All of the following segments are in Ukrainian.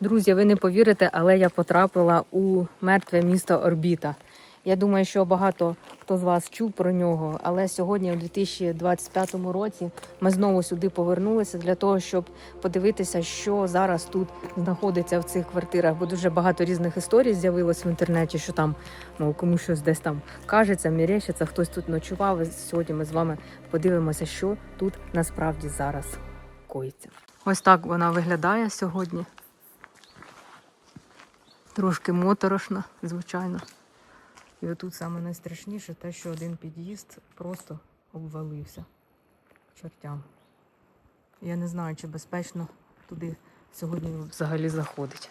Друзі, ви не повірите, але я потрапила у мертве місто Орбіта. Я думаю, що багато хто з вас чув про нього, але сьогодні, у 2025 році, ми знову сюди повернулися для того, щоб подивитися, що зараз тут знаходиться в цих квартирах. Бо дуже багато різних історій з'явилось в інтернеті, що там мов комусь щось десь там кажеться, мірещиться, хтось тут ночував. Сьогодні ми з вами подивимося, що тут насправді зараз коїться. Ось так вона виглядає сьогодні. Трошки моторошно, звичайно. І отут саме найстрашніше те, що один під'їзд просто обвалився к чортям. Я не знаю, чи безпечно туди сьогодні взагалі заходить.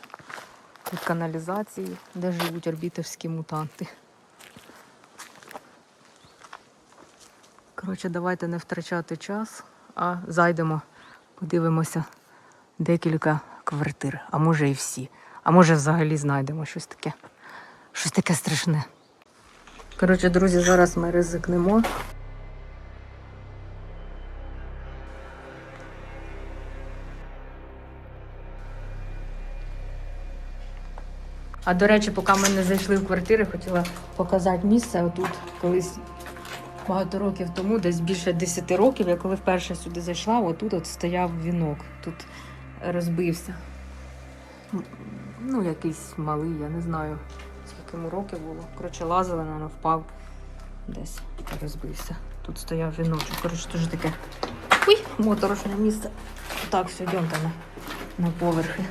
Тут каналізації, де живуть орбітовські мутанти. Коротше, давайте не втрачати час, а зайдемо, подивимося декілька квартир, а може і всі. А може взагалі знайдемо щось таке. Щось таке страшне. Коротше, друзі, зараз ми ризикнемо. А до речі, поки ми не зайшли в квартири, хотіла показати місце. Отут колись багато років тому, десь більше 10 років, я коли вперше сюди зайшла, отут от стояв вінок. Тут розбився. Ну, якийсь малий, я не знаю, скільки йому років було. Коротше, лазили, наверное, впав десь розбився. Тут стояв віночок. Коротше, дуже таке Уй, моторошне місце. Так, все, йдемте на, на поверхи.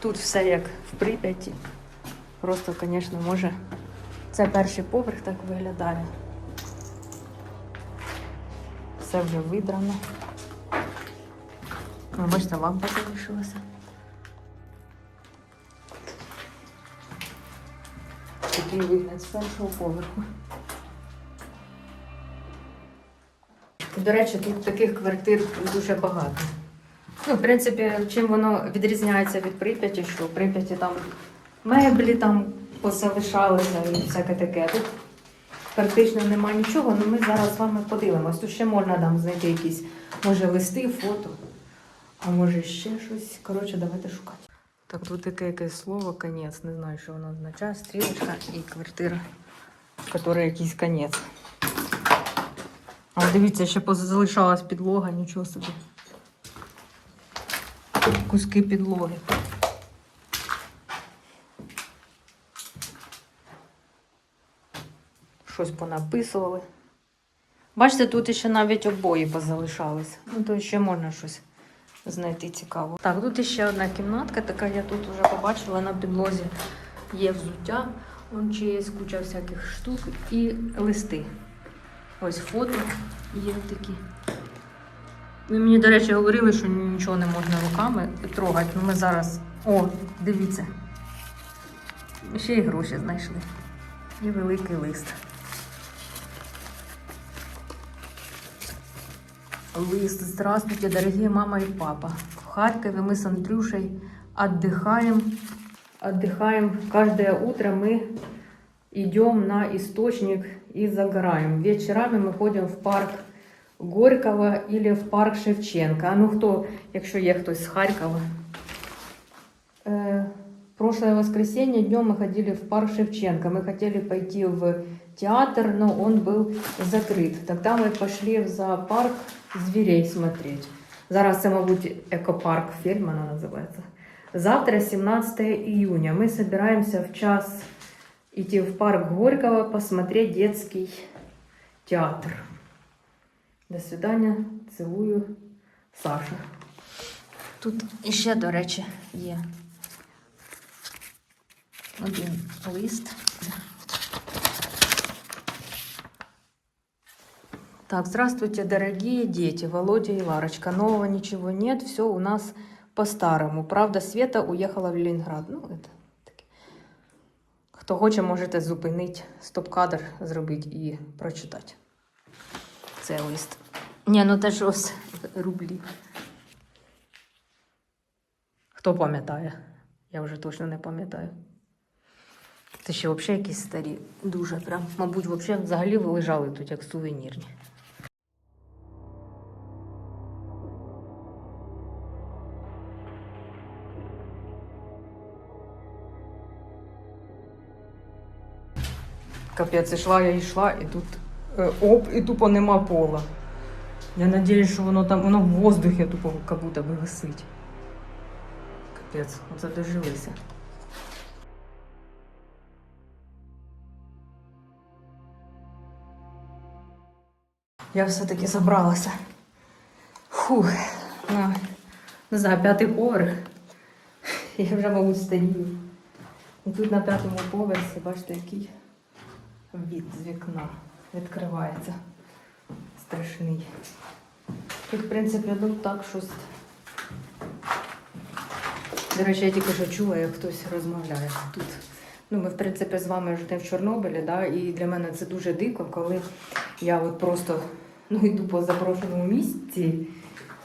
Тут все як в Прип'яті. Просто, звісно, може. Це перший поверх так виглядає. Все вже видрано. Ви бачите, лампа залишилася. Такий вигляд з першого поверху. До речі, тут таких квартир дуже багато. Ну, в принципі, чим воно відрізняється від Прип'яті, що в Прип'яті там меблі там позалишалися і всяке таке. Тут практично нема нічого, але ми зараз з вами подивимось. Тут ще можна там знайти якісь, може, листи, фото, а може ще щось. Коротше, давайте шукати. Так, тут таке якесь слово конець. Не знаю, що воно означає. Стрілочка і квартира, в якій якийсь конець. А дивіться, ще позалишалась підлога, нічого собі. Куски підлоги. Щось понаписували. Бачите, тут ще навіть обої позалишались. Ну, то ще можна щось знайти цікаво. Так, тут ще одна кімнатка, така я тут вже побачила на підлозі. Є взуття, вон ще є куча всяких штук і листи. Ось фото є такі. Ви мені, до речі, говорили, що нічого не можна руками трогати. Ну ми зараз. О, дивіться. Ще й гроші знайшли. І великий лист. Лист. Здравствуйте, дорогие мама и папа. В Харькове мы с Андрюшей отдыхаем. Отдыхаем. Каждое утро мы идем на источник и загораем. Вечерами мы ходим в парк Горького или в парк Шевченка. А ну хто, якщо є хтось з Харкова? Э, прошлое воскресенье днем мы ходили в парк Шевченко. Мы хотели пойти в театр, но он был закрыт. Тогда мы пошли в зоопарк зверей смотреть. Зараз це, мабуть, екопарк Фельдмана називається. Завтра, 17 июня, мы собираемся в час идти в парк Горького посмотреть детский театр. До свидання, цілую, Саша. Тут іще, до речі, є один лист. Так, здравствуйте, дорогие дети, Володя и Ларочка. Нового ничего нет, все у нас по-старому. Правда, Света уехала в Ленинград. Ну, это таке. Хто хоче, можете зупинити стоп-кадр, зробити і прочитати. Це лист. Ні, ну це ж ось рублі. Хто пам'ятає? Я вже точно не пам'ятаю. Це ще взагалі якісь старі. Дуже прям, мабуть, взагалі взагалі лежали тут як сувенірні. Капець, ішла я йшла, і тут е, оп, і тупо нема пола. Я надіюсь, що воно там, воно в воздухі тупо як будто би висить. Капець, оце дожилися. Я все-таки забралася. Фух, на, не знаю, п'ятий поверх. Я вже, мабуть, стою. І тут на п'ятому поверсі, бачите, який від з вікна відкривається. Страшний. Тут, в принципі, ну так щось. До речі, я тільки що чула, як хтось розмовляє тут. Ну, ми, в принципі, з вами ж не в Чорнобилі, да? і для мене це дуже дико, коли я от просто ну, йду по запрошеному місці,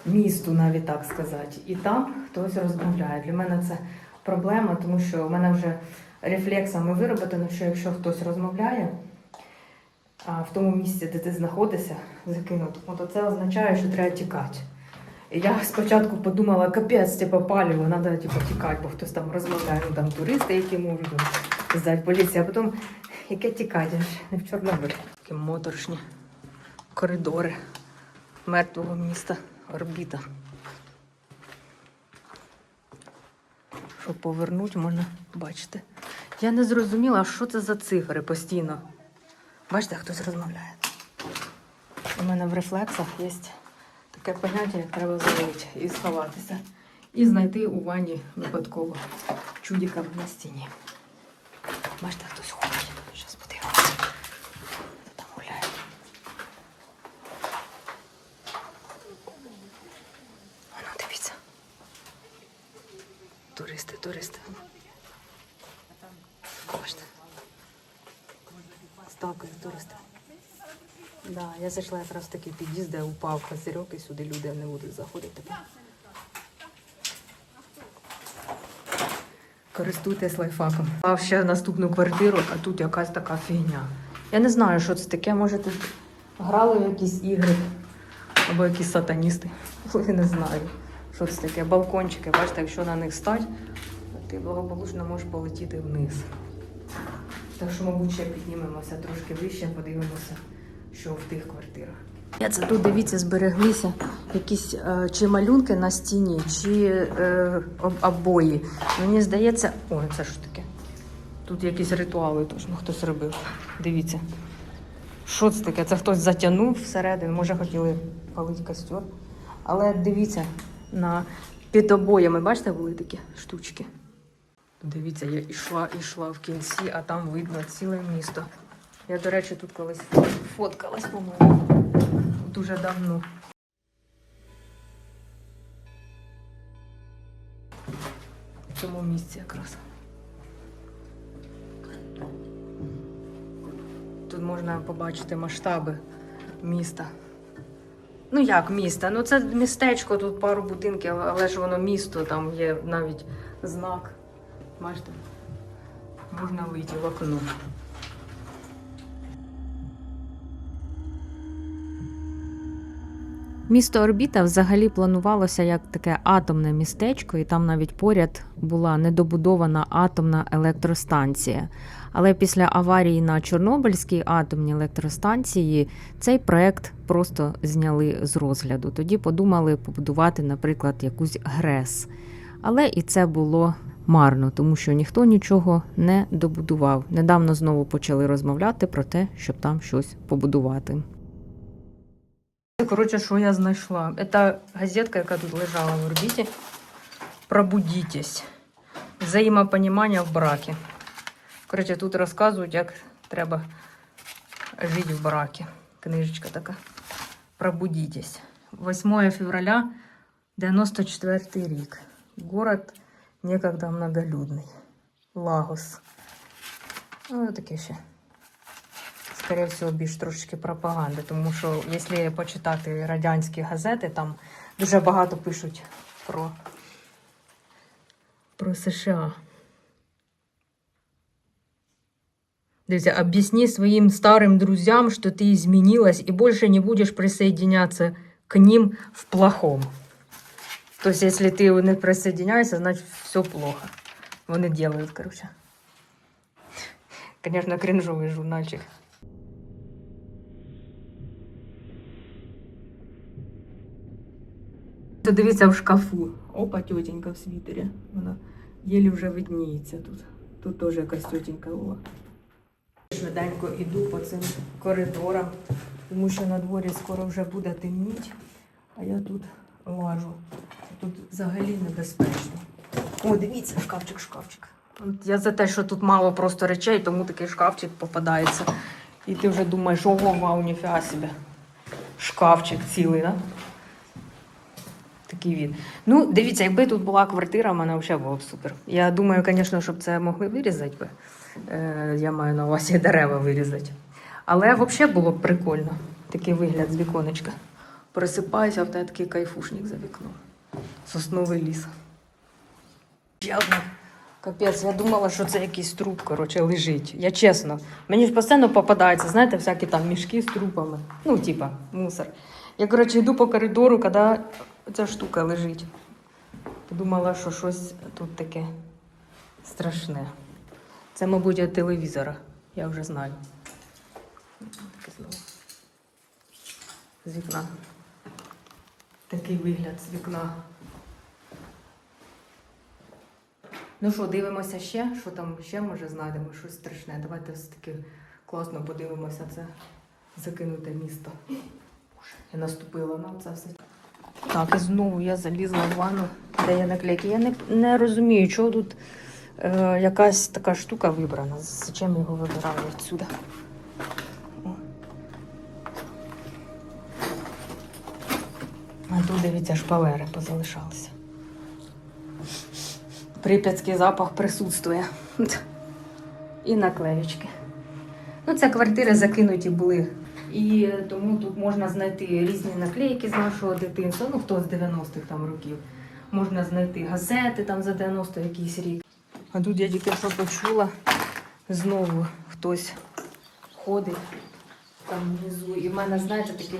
місту, навіть так сказати, і там хтось розмовляє. Для мене це проблема, тому що в мене вже рефлексами вироблено, що якщо хтось розмовляє а в тому місці, де ти знаходишся, закинуто, то це означає, що треба тікати. І я спочатку подумала, капець, типу, паліво, треба типу, тікати, бо хтось там розмовляє, ну там туристи, які можуть здати поліція, а потім яке тікати, не в Чорнобилі. Такі моторшні коридори мертвого міста орбіта. Щоб повернути, можна бачити. Я не зрозуміла, що це за цифри постійно. Бачите, хтось розмовляє. У мене в рефлексах є таке поняття, як треба залити і сховатися. І знайти у ванні випадково чудіка на стіні. Бачите, хтось ходить. Зараз подивимося. Хто там гуляє. Воно дивіться. Туристи, туристи. Бачите. Сталкають туристи. Да, я зайшла якраз в такий під'їзд, де упав козирьок, і сюди люди не будуть заходити. Користуйтесь лайфхаком. Мав ще наступну квартиру, а тут якась така фігня. Я не знаю, що це таке. Може тут грали в якісь ігри або якісь сатаністи. Я не знаю, що це таке. Балкончики, бачите, якщо на них стать, ти благополучно можеш полетіти вниз. Так що, мабуть, ще піднімемося трошки вище, подивимося, що в тих квартирах. Я це тут дивіться, збереглися якісь е, чи малюнки на стіні, чи е, об- обої. Мені здається, о, це що таке? Тут якісь ритуали точно хтось робив. Дивіться. Що це таке? Це хтось затягнув всередину, може хотіли палити костер. Але дивіться, на під обоями, бачите, були такі штучки. Дивіться, я йшла, йшла в кінці, а там видно ціле місто. Я, до речі, тут колись фоткалась, по-моєму. Дуже давно. В цьому місці якраз. Тут можна побачити масштаби міста. Ну як міста? Ну це містечко, тут пару будинків, але ж воно місто, там є навіть знак. Бачите? Можна вийти в окно. Місто Орбіта взагалі планувалося як таке атомне містечко, і там навіть поряд була недобудована атомна електростанція. Але після аварії на Чорнобильській атомній електростанції цей проект просто зняли з розгляду. Тоді подумали побудувати, наприклад, якусь ГРЕС. Але і це було марно, тому що ніхто нічого не добудував. Недавно знову почали розмовляти про те, щоб там щось побудувати. Коротше, що я знайшла? Це газетка, яка тут лежала в орбіті. Пробудітесь. Взаємопонімання в бракі. Коротше, тут розказують, як треба жити в бракі. Книжечка така. Пробудітесь. 8 февраля 94 рік. Город некогда многолюдний. Лагос. Ну, таке ще. Скорее всього, більш трошечки пропаганди, тому що якщо почитати радянські газети, там дуже багато пишуть про, про США. Дивіться, объясни своим старым друзьям, что ты изменилась и больше не будешь присоединяться к ним в плохом. То есть, если ты не присоединяешься, значит все плохо. Вони делают, короче. Звісно, кринжовий журнальчик. То дивіться в шкафу. Опа, тетенька в світері. Вона єлі вже видніється тут. Тут теж якась тетенька була. Швиденько іду по цим коридорам, тому що на дворі скоро вже буде темніть, а я тут лажу. Тут взагалі небезпечно. О, дивіться, шкафчик, шкафчик. Я за те, що тут мало просто речей, тому такий шкафчик попадається. І ти вже думаєш, ого, вау, ніфіга собі. Шкафчик цілий, да? Такий він. Ну, дивіться, якби тут була квартира, в мене взагалі було б супер. Я думаю, звісно, щоб це могли вирізати би. Е, я маю на увазі дерева вирізати. Але взагалі було б прикольно. Такий вигляд з віконечка. Просипаюся, а в тебе такий кайфушник за вікном. Сосновий ліс. Одна. Капець, я думала, що це якийсь труп, коротше, лежить. Я чесно. Мені ж постійно попадається, знаєте, всякі там мішки з трупами. Ну, типа, мусор. Я, коротше, йду по коридору, коли ця штука лежить. Подумала, що щось тут таке страшне. Це, мабуть, від телевізора. Я вже знаю. З вікна. Такий вигляд з вікна. Ну що, дивимося ще, що там ще може знайдемо, щось страшне. Давайте все таки класно подивимося це закинуте місто. Я наступила на це все. Так, і знову я залізла в ванну, де є наклейки. Я не, не розумію, чого тут е, якась така штука вибрана. Зачем його вибирали відсюди? Тут, дивіться, шпалери позалишалися. Прип'ятський запах присутствує. І наклеєчки. Ну, це квартири закинуті були. І тому тут можна знайти різні наклейки з нашого дитинства, ну хто з 90-х там років. Можна знайти газети там за 90 якийсь рік. А тут я тільки що почула, знову хтось ходить там внизу. І в мене, знаєте, такий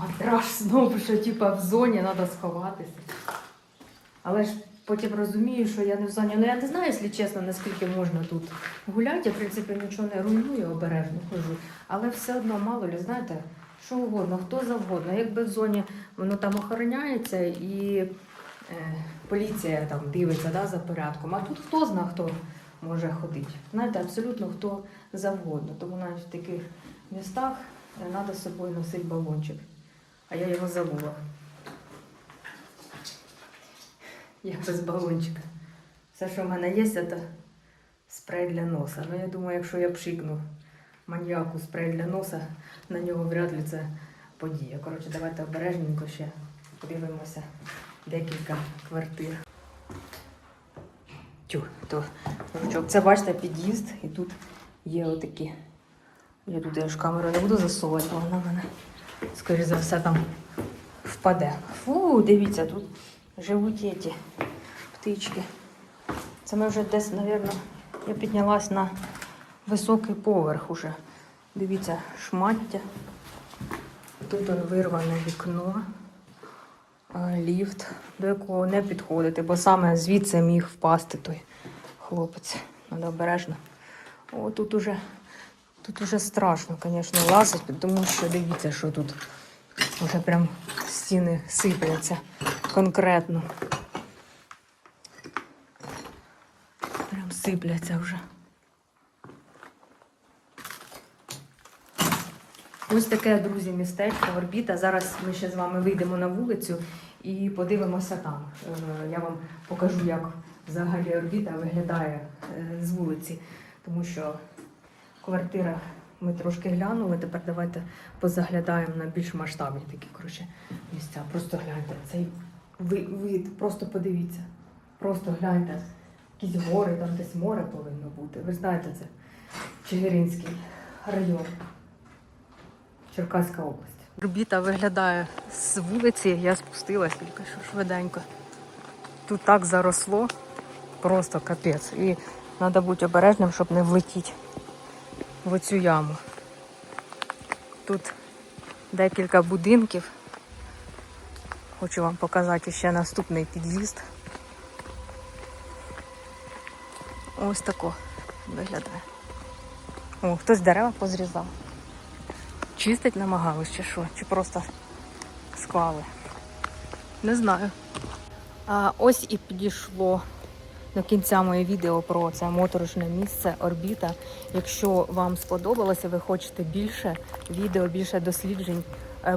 матраш знову, що типа в зоні треба сховатися. Але ж потім розумію, що я не в зоні. Ну я не знаю, якщо чесно, наскільки можна тут гуляти. Я, в принципі, нічого не руйную, обережно хожу. Але все одно мало ли, знаєте, що угодно, хто завгодно. Якби в зоні воно там охороняється і е, поліція там дивиться да, за порядком. А тут хто зна, хто може ходити. Знаєте, абсолютно хто завгодно. Тому навіть в таких містах треба з собою носити балончик. А я його забула. Я без балончика. Все, що в мене є, це спрей для носа. Ну, я думаю, якщо я пшикну маньяку спрей для носа, на нього вряд ли це подія. Коротше, давайте обережненько ще подивимося декілька квартир. Тю, то жучок. Це бачите під'їзд, і тут є отакі. Я туди аж камеру не буду засовувати, бо вона в мене, скоріш за все, там впаде. Фу, дивіться, тут живуть ці птички. Це ми вже десь, мабуть, я піднялась на високий поверх уже. Дивіться, шмаття. Тут вирване вікно, ліфт, до якого не підходити, бо саме звідси міг впасти той хлопець. Треба. О, тут уже, тут уже страшно, звісно, лазити, тому що дивіться, що тут вже прям стіни сипляться конкретно. Прям сипляться вже. Ось таке, друзі, містечко, орбіта. Зараз ми ще з вами вийдемо на вулицю і подивимося там. Е, Я вам покажу, як взагалі орбіта виглядає е, з вулиці, тому що квартирах ми трошки глянули. Тепер давайте позаглядаємо на більш масштабні такі коротше, місця. Просто гляньте цей вид, просто подивіться. Просто гляньте. Якісь гори, там десь море повинно бути. Ви знаєте це Чигиринський район. Черкаська область. Орбіта виглядає з вулиці, я спустилась тільки що швиденько. Тут так заросло, просто капець. І треба бути обережним, щоб не влетіти в оцю яму. Тут декілька будинків. Хочу вам показати ще наступний під'їзд. Ось тако виглядає. О, хтось дерева позрізав. Чистить намагались чи що? Чи просто склали? Не знаю. А ось і підійшло до кінця моє відео про це моторошне місце орбіта. Якщо вам сподобалося, ви хочете більше відео, більше досліджень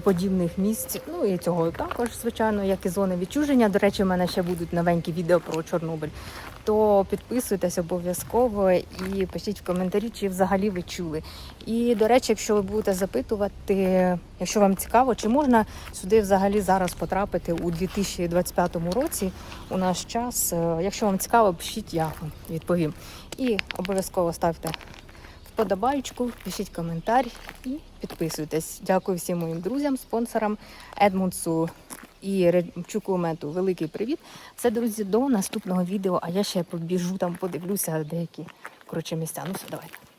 подібних місць. Ну і цього також, звичайно, як і зони відчуження. До речі, в мене ще будуть новенькі відео про Чорнобиль. То підписуйтесь обов'язково і пишіть в коментарі, чи взагалі ви чули. І до речі, якщо ви будете запитувати, якщо вам цікаво, чи можна сюди взагалі зараз потрапити у 2025 році у наш час. Е, Якщо вам цікаво, пишіть, я вам відповім. І обов'язково ставте вподобайку, пишіть коментар і підписуйтесь. Дякую всім моїм друзям, спонсорам Едмунсу і Редчуку Мету. Великий привіт. Все, друзі, до наступного відео. А я ще побіжу там, подивлюся деякі коротше місця. Ну все, давайте.